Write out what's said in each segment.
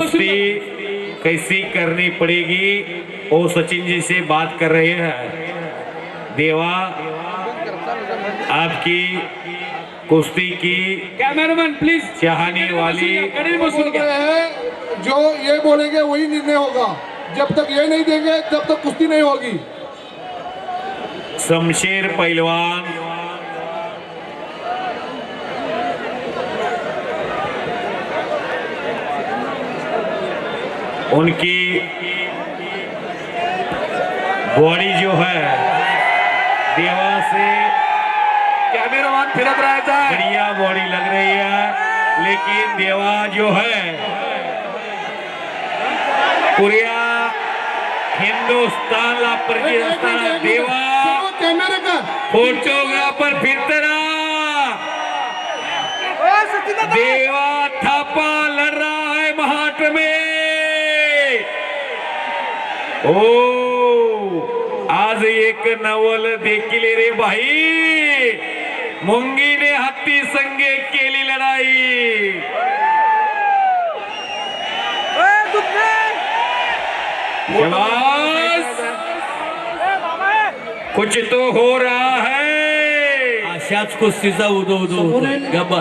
कुश्ती कैसी करनी पड़ेगी? वो सचिन जी से बात कर रहे हैं। देवा आपकी कुश्ती की कैमरामैन प्लीज़ चाहने वाली हैं जो ये बोलेंगे वही निर्णय होगा। जब तक ये नहीं देंगे तब तक कुश्ती नहीं होगी। शमशेर पहलवान उनकी बॉडी जो है देवा से कॅमेरामॅन फिरत राहायचा बढ़िया बॉडी लग रही है लेकिन देवा जो है पुरिया हिंदुस्तान ला देवा कैमरे फोटोग्राफर फिरताना एक नवल देखील रे भाई मुंगीने हत्ती संगे केली लढाई. कुछ तो हो रहा है. अशाच कुस्तीचा उदो उदो गप्प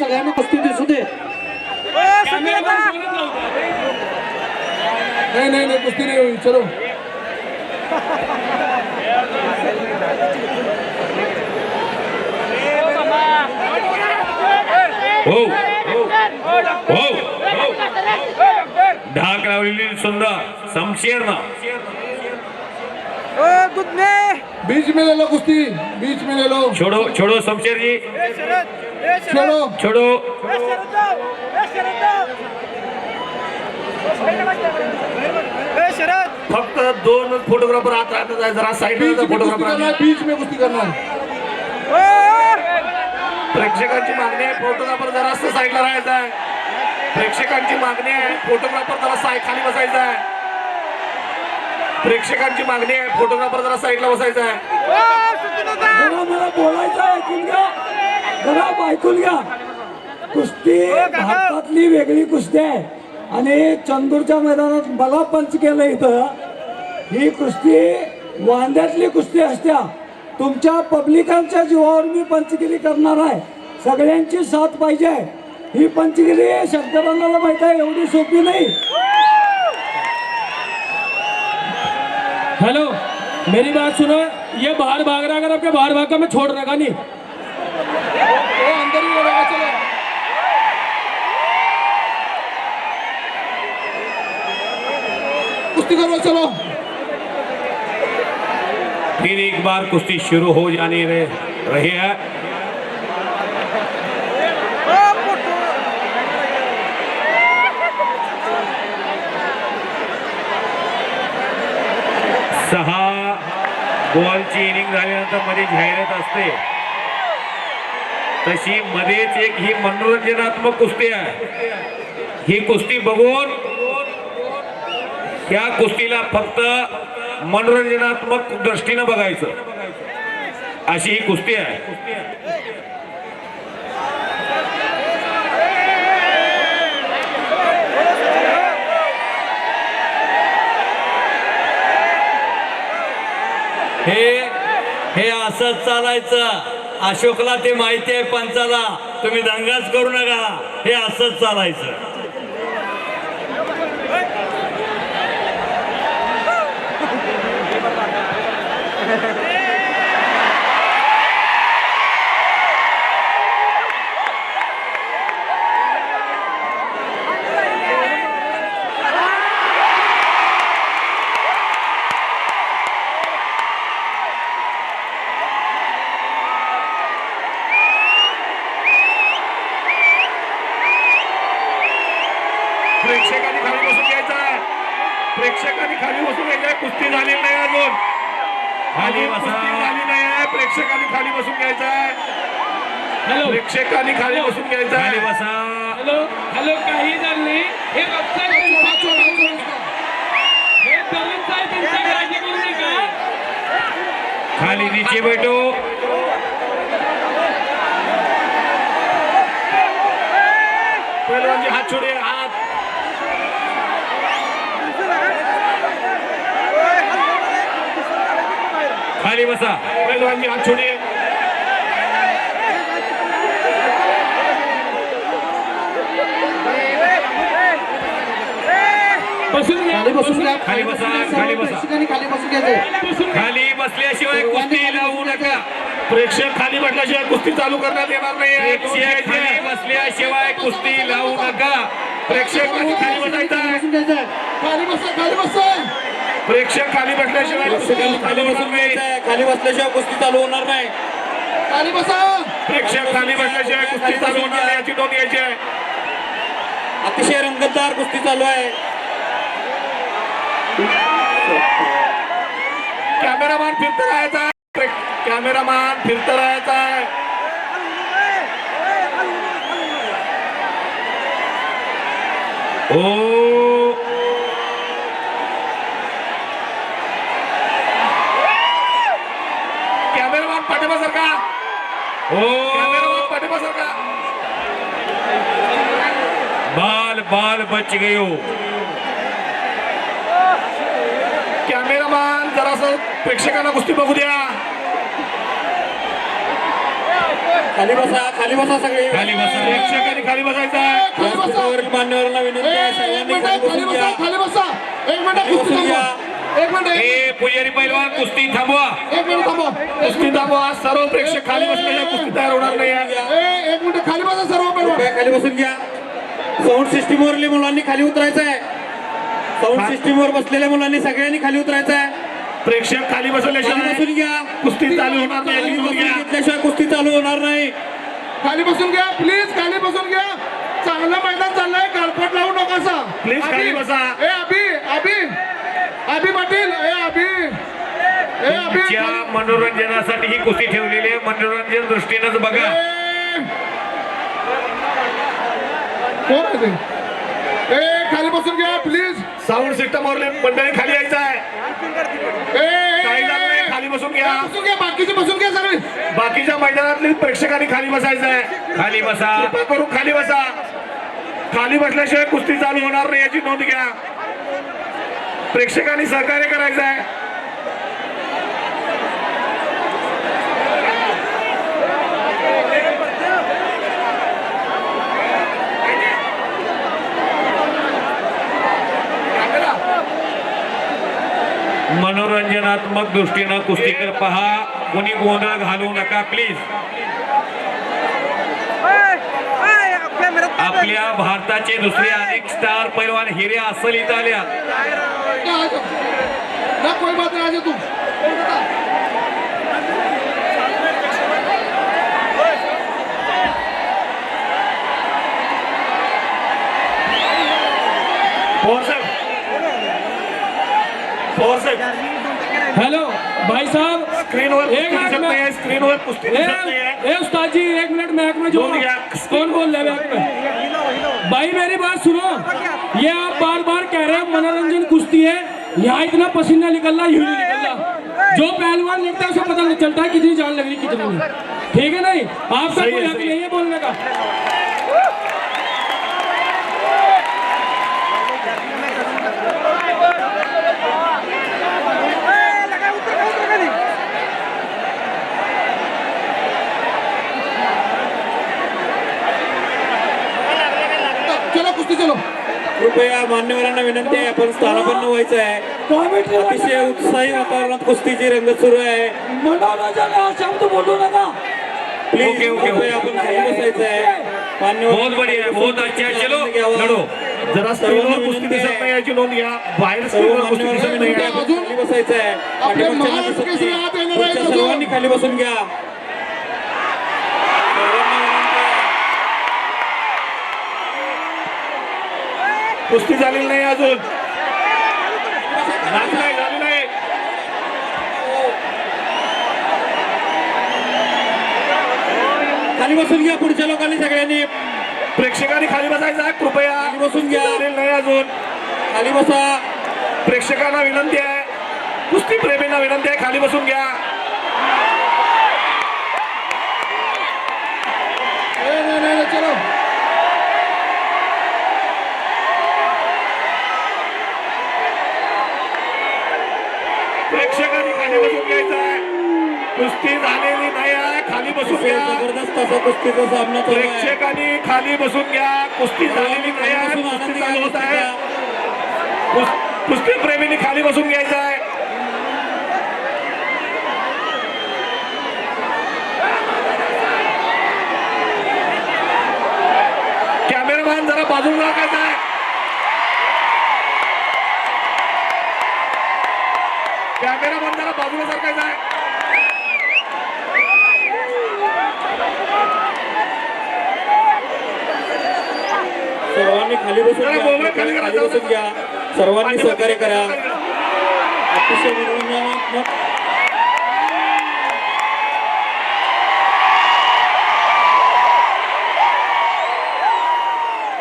सगळ्यांना कुस्ती दिसू दे कॅमेरामॅन बोलत राहू द्या. नहीं नहीं नहीं कुश्ती नहीं हुई चलो हो हो हो ढाक लावलेली सुंदर शमशेर ना बीच में ले लो कुश्ती बीच में ले लो। छोड़ो छोड़ो शमशेर जी। चलो छोड़ो। फक्त दोन फोटोग्राफर आत राहतात आहे. जरा साईड फोटोग्राफर बीच में कुश्ती करना है प्रेक्षकांची मागणी आहे फोटोग्राफर जरा साईडला राहायचा आहे प्रेक्षकांची मागणी आहे फोटोग्राफर जरा साय खाली बसायचा आहे प्रेक्षकांची मागणी आहे. फोटोग्राफर जरा साईडला बसायचा आहे. जरा मला बोलायचं आहे, ऐकून घ्या. जरा ऐकून घ्या. कुस्ती भारतातली वेगळी कुस्ती आहे. आणि चंदूरच्या मैदानात मला पंच केलं इथं. ही कुस्ती वांद्यातली कुस्ती असत्या. तुमच्या पब्लिकांच्या जीवावर मी पंचगिरी करणार आहे. सगळ्यांची साथ पाहिजे. ही पंचगिरी शंकरांना माहिती आहे एवढी सोपी नाही. हेलो मेरी बात सुनो। ये बाहर भाग रहा है, अगर आपके बाहर भाग का मैं छोड़ रखा नहीं। वो अंदर ही लड़ेगा चलो। कुश्ती करो चलो। फिर एक बार कुश्ती शुरू हो जाने रहे रही है। बॉलची इनिंग झाल्यानंतरमध्ये जाहिरात असते. तशी मध्येच एक ही मनोरंजनात्मक कुस्ती आहे. ही कुस्ती बघून त्या कुस्तीला फक्त मनोरंजनात्मक दृष्टीनं बघायचं. अशी ही कुस्ती आहे. हे हे असंच चालायचं. अशोकला ते माहिती आहे पंचाला. तुम्ही दंगाच करू नका. हे असंच चालायचं. बसून घ्यायचा प्रेक्षकांनी खाली बसून घ्यायचा कुस्ती झाली नाही अजून. खाली झाली नाही प्रेक्षकांनी खाली बसून घ्यायचा हॅलो. प्रेक्षकांनी खाली बसून घ्यायचा बसा. हॅलो. हॅलो काही झालं नाही. हे खाली नीचे बैठो. हात हाथ छोड़े. हाथ खाली बसा. पैलवानजी हात छोडे बसून घ्या. खाली बसून घ्या. खाली बसा, खाली बसा. खाली बसून घ्यायचे. खाली बसल्याशिवाय कुस्ती लावू नका. प्रेक्षक खाली बसल्याशिवाय कुस्ती चालू करण्यात येणार नाही खाली बसल्याशिवाय कुस्ती लावू नका. प्रेक्षक खाली खाली बसायचं खाली बसा खाली बसा. प्रेक्षक खाली बसल्याशिवाय कुस्ती चालू होणार नाही. खाली बसल्याशिवाय कुस्ती चालू होणार नाही. खाली बसा. प्रेक्षक खाली बसल्याशिवाय कुस्ती चालू होणार नाही याची नोंद घ्यायची आहे. अतिशय रंगतदार कुस्ती चालू आहे. कॅमेरामॅन फिरत राहायचा आहे. कॅमेरामॅन फिरत राहायचा आहे. ओ कॅमेरामॅन पाठिंबा सरका हो कॅमेरामॅन पाठिंबा सरका बाल बाल बच गयो कॅमेरामॅन जरासं प्रेक्षकांना कुस्ती बघू द्या खाली बसा खाली बसा सगळे खाली बसा प्रेक्षकांनी खाली बसायचं आहे खाली बसा मान्यवरांना ए, विनंती आहे एक सर्वांनी मिनिट खाली बसा खाली बसा एक मिनिट कुस्ती बसून घ्या. थांबवा एक मिनिट एक- ए पुजारी पैलवान कुस्ती थांबवा एक मिनिट थांबवा कुस्ती थांबवा सर्व प्रेक्षक खाली बसलेल्या कुस्ती तयार होणार नाही आहे. ए, एक मिनिट खाली बसा सर्व पैलवान कृपया खाली बसून घ्या साऊंड सिस्टीमवरली मुलांनी खाली उतरायचं आहे. साऊंड सिस्टीमवर बसलेल्या मुलांनी सगळ्यांनी खाली उतरायचं आहे. प्रेक्षक खाली बसवल्याशिवाय बसून घ्या. कुस्ती चालू होणार नाही. बसून घेतल्याशिवाय कुस्ती चालू होणार नाही. खाली बसून घ्या. प्लीज खाली बसून घ्या. चांगलं मैदान चाललंय. गालपट लावू नका सा Please खाली बसा. ए अभि अभि अभि पाटील. ए अभि ए अभि मनोरंजनासाठी ही कुस्ती ठेवलेली आहे. मनोरंजन दृष्टीनंच बघा. कोण आहे ते? ए खाली बसून घ्या प्लीज साऊंड सिस्टम वरले मंडळी खाली यायचं आहे. खाली बसून घ्या. बसून घ्या बाकीचे बसून घ्या सगळे. बाकीच्या मैदानातली प्रेक्षकांनी खाली बसायचं आहे. खाली बसा. करून खाली बसा. खाली बसल्याशिवाय कुस्ती चालू होणार नाही याची नोंद घ्या. प्रेक्षकांनी सहकार्य करायचं आहे. मनोरंजनात्मक दृष्टीनं कुस्ती कर पहा. कोणी गोंधळ घालू नका प्लीज आपल्या भारताचे दुसरे अनेक स्टार पैलवान हिरे अस्सल इथं आल्या ना कोई हेलो भाई साहब। स्क्रीनवर एक कुस्ती मिनिट में- नाही स्क्रीनवर कुस्ती ए, दिसत नाही ए उस्ताद जी एक मिनट महक में जो कौन बोल रहा है महक में भाई मेरी बात सुनो। ये आप बार बार कह रहे हो मनोरंजन कुश्ती है। यहाँ इतना पसीना निकल रहा यूँ नहीं निकल रहा जो पहलवान लिखता है उसे पता नहीं चलता है कितनी जान लग रही है, कितनी नहीं। ठीक है नहीं? आपका कोई हक नहीं है बोलने का। चलो. कृपया मान्यवरांना विनंती आहे आपण स्थानापन्न व्हायचं आहे अतिशय उत्साही वातावरणात कुस्तीची रंगत सुरू आहे. शब्द बोलू नका. प्लीज ओके, ओके, कृपया आपण खाली बसायचं आहे मान्यवर बहुत बढ़िया है बहुत अच्छा है चलो. लढो. जरा स्क्रीनवर कुस्ती दिसत नाही याची नोंद घ्या. बाहेर स्क्रीनवर कुस्ती दिसत नाही. आहे अजून खाली बसायचं आहे. सर्वांनी खाली बसून घ्या. कुस्ती झालेली नाही अजून. झाली नाही खाली बसून घ्या पुढच्या लोकांनी सगळ्यांनी. प्रेक्षकांनी खाली बसायचं आहे कृपया. खाली बसून घ्या. झालेली नाही अजून. खाली बसा. प्रेक्षकांना विनंती आहे. कुस्ती प्रेमींना विनंती आहे खाली बसून घ्या. कुस्ती झालेली नाही आहे. खाली बसून घ्या. ज़बरदस्त असा कुस्तीचा सामना प्रेक्षकांनी खाली बसून घ्या. कुस्ती झालेली नाही आहे. कुस्ती चालू होत आहे. कुस्ती प्रेमींनी खाली बसून घ्यायचं आहे. कॅमेरामॅन जरा बाजूला राखायचा मोबाईल बसून घ्या सर्वांनी सहकार्य करा. अतिशय मनोरंजनात्मक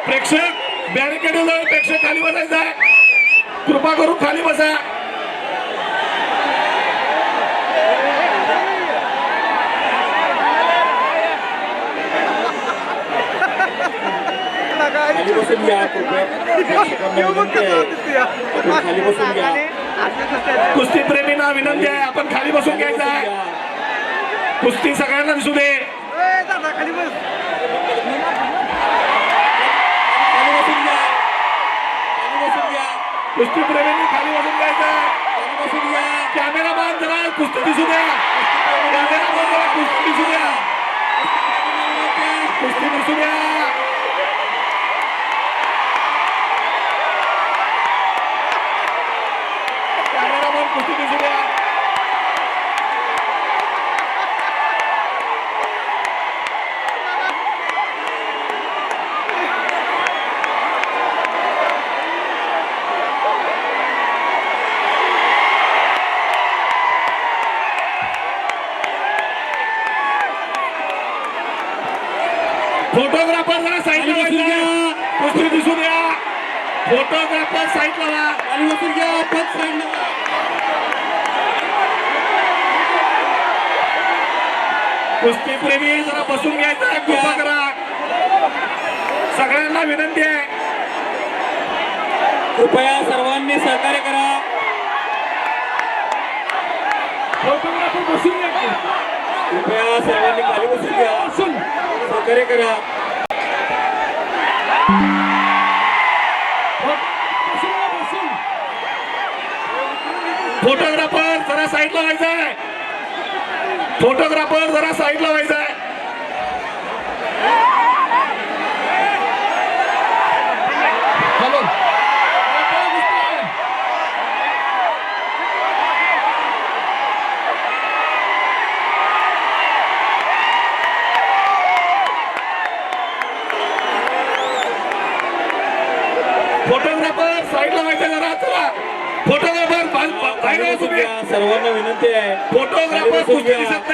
प्रेक्षक बॅरिकेड प्रेक्षक खाली बसायचा कृपा करून खाली बसा. खाली बसून घ्या कृपया खाली बसून घ्या. कुस्ती प्रेमींना विनंती आहे आपण खाली बसून घ्यायचं आहे कुस्ती सगळ्यांना दिसू दे. खाली बसून घ्या. खाली बसून घ्या. कुस्ती प्रेमींनी खाली बसून घ्यायचं आहे खाली बसून घ्या. कॅमेरामॅन जरा कुस्ती दिसू द्या. कॅमेरामॅन जरा कुस्ती दिसू द्या. कुस्ती दिसू द्या. फोटोग्राफर जरा साईडला. कुस्ती दिसू द्या फोटोग्राफर साईडला खाली बसून घ्या. पद साईडला कुस्ती प्रेमी जरा बसून घ्यायचं कृपा करा. सगळ्यांना विनंती आहे. कृपया सर्वांनी सहकार्य करा. फोटोग्राफर बसून घ्या. कृपया सर्वांनी खाली बसून घ्या. सहकार्य करा. फोटोग्राफर जरा साईडला व्हायचा आहे फोटोग्राफर जरा साईडला व्हायचा आहे हॅलो फोटोग्राफर साईडला व्हायचा जरा चला फोटोग्राफर बा- बा- खाली बाहेर या बसून तुम्ही घ्या सर्वांना विनंती आहे. फोटोग्राफर कुस्ती दिसत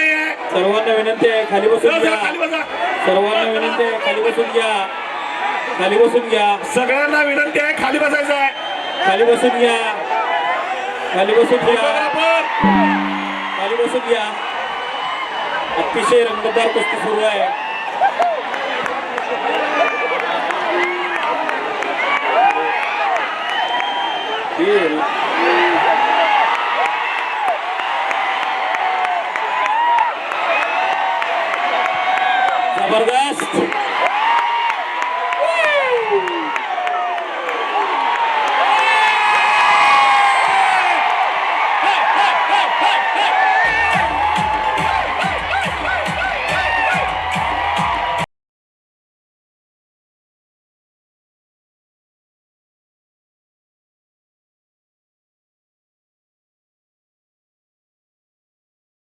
सर्वांना विनंती आहे खाली बसून घ्या. खाली बसा. सर्वांना विनंती आहे खाली बसून घ्या. खाली बसून घ्या. सगळ्यांना विनंती आहे खाली बसायचं आहे. खाली बसून घ्या. खाली बसून घ्या. खाली बसून घ्या. अतिशय रंगतदार कुस्ती सुरू आहे. हे- জবরদস্ত